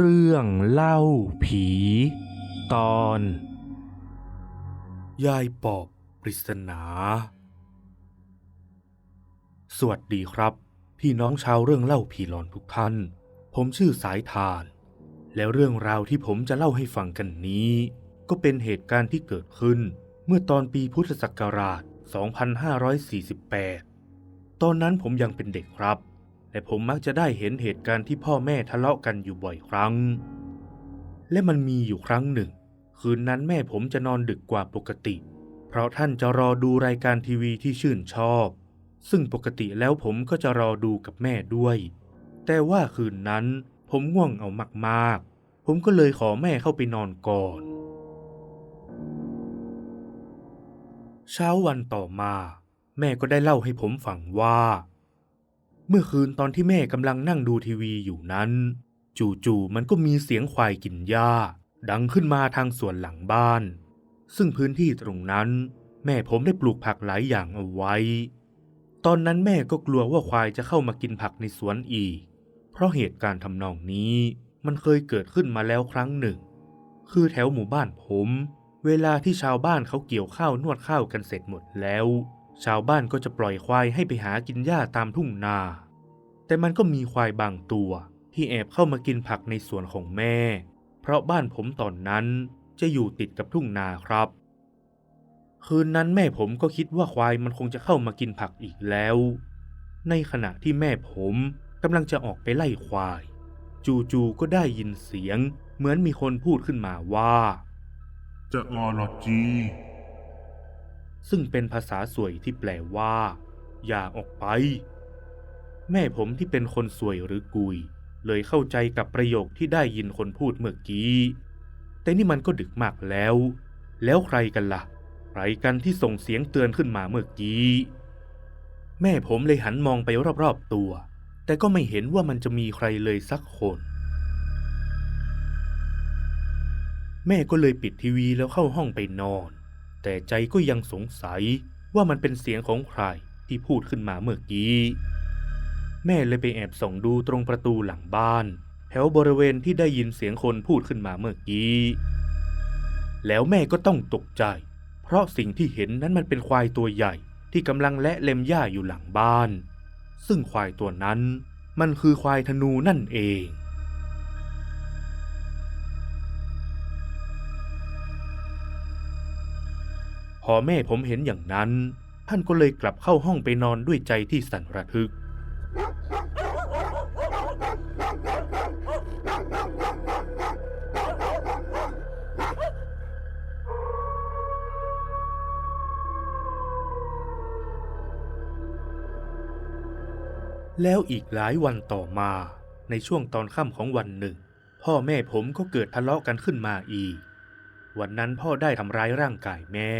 เรื่องเล่าผี ตอน ยายปอบปริศนา สวัสดีครับ พี่น้องชาวเรื่องเล่าผีหลอนทุกท่าน ผมชื่อสายทาน แล้วเรื่องราวที่ผมจะเล่าให้ฟังกันนี้ ก็เป็นเหตุการณ์ที่เกิดขึ้น เมื่อตอนปีพุทธศักราช 2548 ตอนนั้นผมยังเป็นเด็กครับ แต่ผมมักจะได้เห็นเหตุการณ์ที่พ่อแม่ทะเลาะกันอยู่บ่อยครั้ง และมันมีอยู่ครั้งหนึ่ง คืนนั้นแม่ผมจะนอนดึกกว่าปกติ เพราะท่านจะรอดูรายการทีวีที่ชื่นชอบ ซึ่งปกติแล้วผมก็จะรอดูกับแม่ด้วย แต่ว่าคืนนั้นผมง่วงเอามากๆ ผมก็เลยขอแม่เข้าไปนอนก่อน เช้าวันต่อมา แม่ก็ได้เล่าให้ผมฟังว่า เมื่อคืนตอนที่แม่กำลังนั่งดูทีวีอยู่นั้น จู่ๆมันก็มีเสียงควายกินหญ้า ดังขึ้นมาทางสวนหลังบ้าน ซึ่งพื้นที่ตรงนั้น แม่ผมได้ปลูกผักหลายอย่างเอาไว้ ตอนนั้นแม่ก็กลัวว่าควายจะเข้ามากินผักในสวนอีก เพราะเหตุการณ์ทำนองนี้มันเคยเกิดขึ้นมาแล้วครั้งหนึ่ง คือแถวหมู่บ้านผม เวลาที่ชาวบ้านเขาเกี่ยวข้าวนวดข้าวกันเสร็จหมดแล้ว ชาวบ้านก็จะปล่อยควายให้ไปหากินหญ้าตามทุ่งนา แต่มันก็มีควายบางตัวที่แอบเข้ามากินผักในสวนของแม่ เพราะบ้านผมตอนนั้นจะอยู่ติดกับทุ่งนาครับ คืนนั้นแม่ผมก็คิดว่าควายมันคงจะเข้ามากินผักอีกแล้ว ในขณะที่แม่ผมกำลังจะออกไปไล่ควาย จู่ๆก็ได้ยินเสียง เหมือนมีคนพูดขึ้นมาว่า จะออลอจี ซึ่งเป็นภาษาสวยที่แปลว่า อย่าออกไป แม่ผมที่เป็นคนสวยหรือกุย เลยเข้าใจกับประโยคที่ได้ยินคนพูดเมื่อกี้ แต่นี่มันก็ดึกมากแล้ว แล้วใครกันละ่ะ ใครกันที่ส่งเสียงเตือนขึ้นมาเมื่อกี้ แม่ผมเลยหันมองไปรอบๆตัว แต่ก็ไม่เห็นว่ามันจะมีใครเลยสักคนแม่ก็เลยปิดทีวีแล้วเข้าห้องไปนอน แต่ใจก็ยังสงสัยว่ามันเป็นเสียงของใครที่พูดขึ้นมาเมื่อกี้ แม่เลยไปแอบส่องดูตรงประตูหลังบ้าน แถวบริเวณที่ได้ยินเสียงคนพูดขึ้นมาเมื่อกี้ แล้วแม่ก็ต้องตกใจ เพราะสิ่งที่เห็นนั้นมันเป็นควายตัวใหญ่ที่กำลังและเล็มหญ้าอยู่หลังบ้าน ซึ่งควายตัวนั้นมันคือควายธนูนั่นเอง พอแม่ผมเห็นอย่างนั้น ท่านก็เลยกลับเข้าห้องไปนอนด้วยใจที่สั่นระทึก แล้วอีกหลายวันต่อมาในช่วงตอนค่ำของวันหนึ่ง พ่อแม่ผมก็เกิดทะเลาะกันขึ้นมาอีก วันนั้นพ่อได้ทำร้ายร่างกายแม่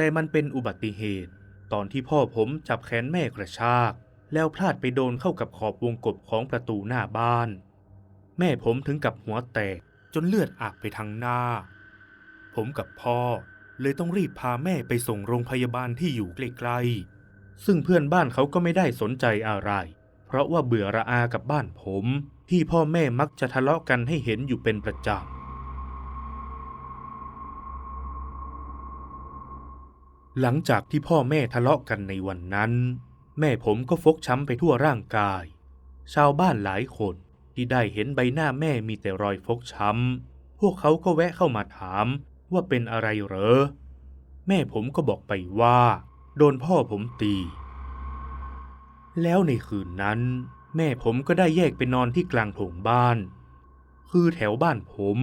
แต่มันเป็นอุบัติเหตุ ตอนที่พ่อผมจับแขนแม่กระชาก แล้วพลาดไปโดนเข้ากับขอบวงกบของประตูหน้าบ้าน แม่ผมถึงกับหัวแตกจนเลือดอาบไปทางหน้า ผมกับพ่อเลยต้องรีบพาแม่ไปส่งโรงพยาบาลที่อยู่ใกล้ๆ ซึ่งเพื่อนบ้านเขาก็ไม่ได้สนใจอะไร เพราะว่าเบื่อระอากับบ้านผม ที่พ่อแม่มักจะทะเลาะกันให้เห็นอยู่เป็นประจำ หลังจากที่พ่อแม่ทะเลาะกันในวันนั้น แม่ผมก็ฟกช้ำไปทั่วร่างกาย ชาวบ้านหลายคนที่ได้เห็นใบหน้าแม่มีแต่รอยฟกช้ำ พวกเขาก็แวะเข้ามาถามว่าเป็นอะไรเหรอ แม่ผมก็บอกไปว่า โดนพ่อผมตี แล้วในคืนนั้น แม่ผมก็ได้แยกไปนอนที่กลางโถงบ้าน คือแถวบ้านผม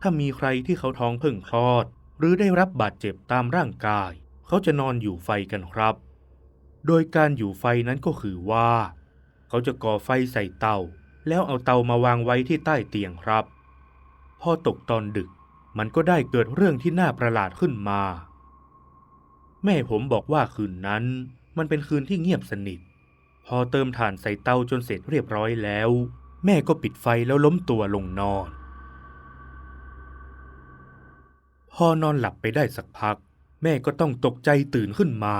ถ้ามีใครที่เขาท้องเพิ่งคลอด หรือได้รับบาดเจ็บตามร่างกาย เขาจะนอนอยู่ไฟกันครับ โดยการอยู่ไฟนั้นก็คือว่า เขาจะก่อไฟใส่เตา แล้วเอาเตามาวางไว้ที่ใต้เตียงครับ พอตกตอนดึกมันก็ได้เกิดเรื่องที่น่าประหลาดขึ้นมา แม่ผมบอกว่าคืนนั้น มันเป็นคืนที่เงียบสนิท พอเติมถ่านใส่เตาจนเสร็จเรียบร้อยแล้ว แม่ก็ปิดไฟแล้วล้มตัวลงนอน พอนอนหลับไปได้สักพัก แม่ก็ต้องตกใจตื่นขึ้นมา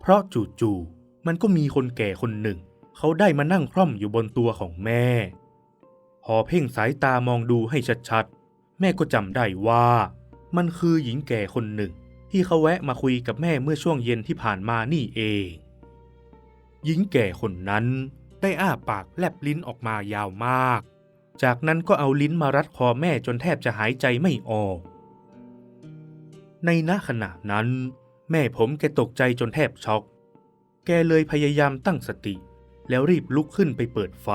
เพราะจู่ๆมันก็มีคนแก่คนหนึ่ง เขาได้มานั่งคร่อมอยู่บนตัวของแม่ พอเพ่งสายตามองดูให้ชัดๆ แม่ก็จำได้ว่า มันคือหญิงแก่คนหนึ่ง ที่เขาแวะมาคุยกับแม่เมื่อช่วงเย็นที่ผ่านมานี่เอง หญิงแก่คนนั้นได้อ้าปากแลบลิ้นออกมายาวมาก จากนั้นก็เอาลิ้นมารัดคอแม่จนแทบจะหายใจไม่ออก ในณขณะนั้น แม่ผมแกตกใจจนแทบช็อก แกเลยพยายามตั้งสติ แล้วรีบลุกขึ้นไปเปิดไฟ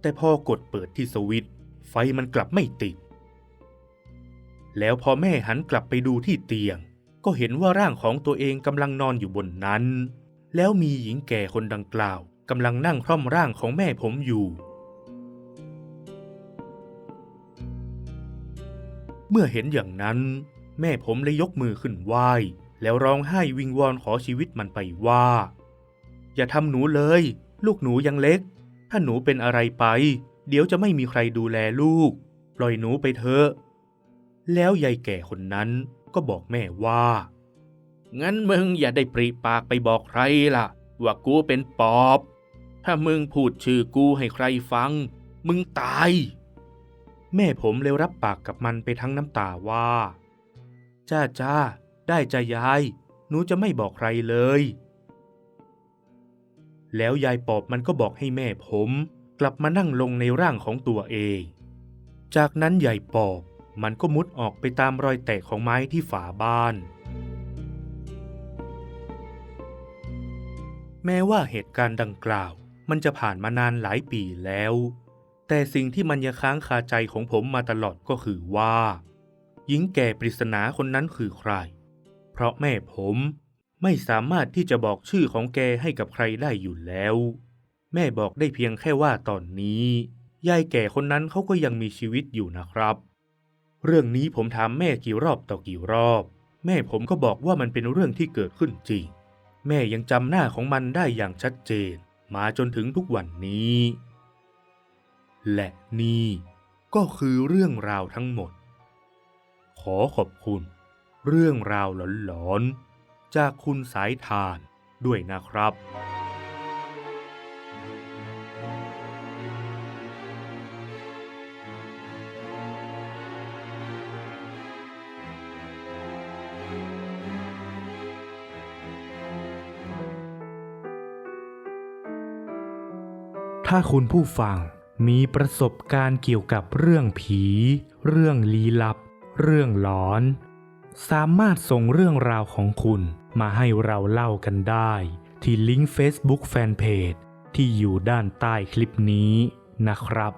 แต่พอกดเปิดที่สวิตไฟมันกลับไม่ติด แล้วพอแม่หันกลับไปดูที่เตียง ก็เห็นว่าร่างของตัวเองกำลังนอนอยู่บนนั้น แล้วมีหญิงแก่คนดังกล่าวกำลังนั่งคร่อมร่างของแม่ผมอยู่เมื่อเห็นอย่างนั้น แม่ผมเลยยกมือขึ้นไหว้แล้วร้องไห้วิงวอนขอชีวิตมันไปว่า อย่าทำหนูเลย ลูกหนูยังเล็ก ถ้าหนูเป็นอะไรไป เดี๋ยวจะไม่มีใครดูแลลูก ปล่อยหนูไปเถอะ แล้วยายแก่คนนั้นก็บอกแม่ว่า งั้นมึงอย่าได้ปริปากไปบอกใครล่ะ ว่ากูเป็นปอบ ถ้ามึงพูดชื่อกูให้ใครฟัง มึงตาย แม่ผมเลยรับปากกับมันไปทั้งน้ำตาว่า จ้าจ้าได้จ้ายาย หนูจะไม่บอกใครเลย แล้วยายปอบมันก็บอกให้แม่ผม กลับมานั่งลงในร่างของตัวเอง จากนั้นยายปอบมันก็มุดออกไปตามรอยแตกของไม้ที่ฝาบ้าน แม้ว่าเหตุการณ์ดังกล่าว มันจะผ่านมานานหลายปีแล้ว แต่สิ่งที่มันยังค้างคาใจของผมมาตลอดก็คือว่า หญิงแก่ปริศนาคนนั้นคือใคร เพราะแม่ผมไม่สามารถที่จะบอกชื่อของแกให้กับใครได้อยู่แล้ว แม่บอกได้เพียงแค่ว่าตอนนี้ ยายแก่คนนั้นเขาก็ยังมีชีวิตอยู่นะครับ เรื่องนี้ผมถามแม่กี่รอบต่อกี่รอบ แม่ผมก็บอกว่ามันเป็นเรื่องที่เกิดขึ้นจริง แม่ยังจำหน้าของมันได้อย่างชัดเจน มาจนถึงทุกวันนี้ และนี่ก็คือเรื่องราวทั้งหมด ขอขอบคุณ เรื่องราวหลอนๆ จากคุณสายทานด้วยนะครับ ถ้าคุณผู้ฟังมีประสบการณ์เกี่ยวกับเรื่องผี เรื่องลี้ลับ เรื่องหลอน สามารถส่งเรื่องราวของคุณมาให้เราเล่ากันได้ ที่ลิงก์ Facebook Fanpage ที่อยู่ด้านใต้คลิปนี้นะครับ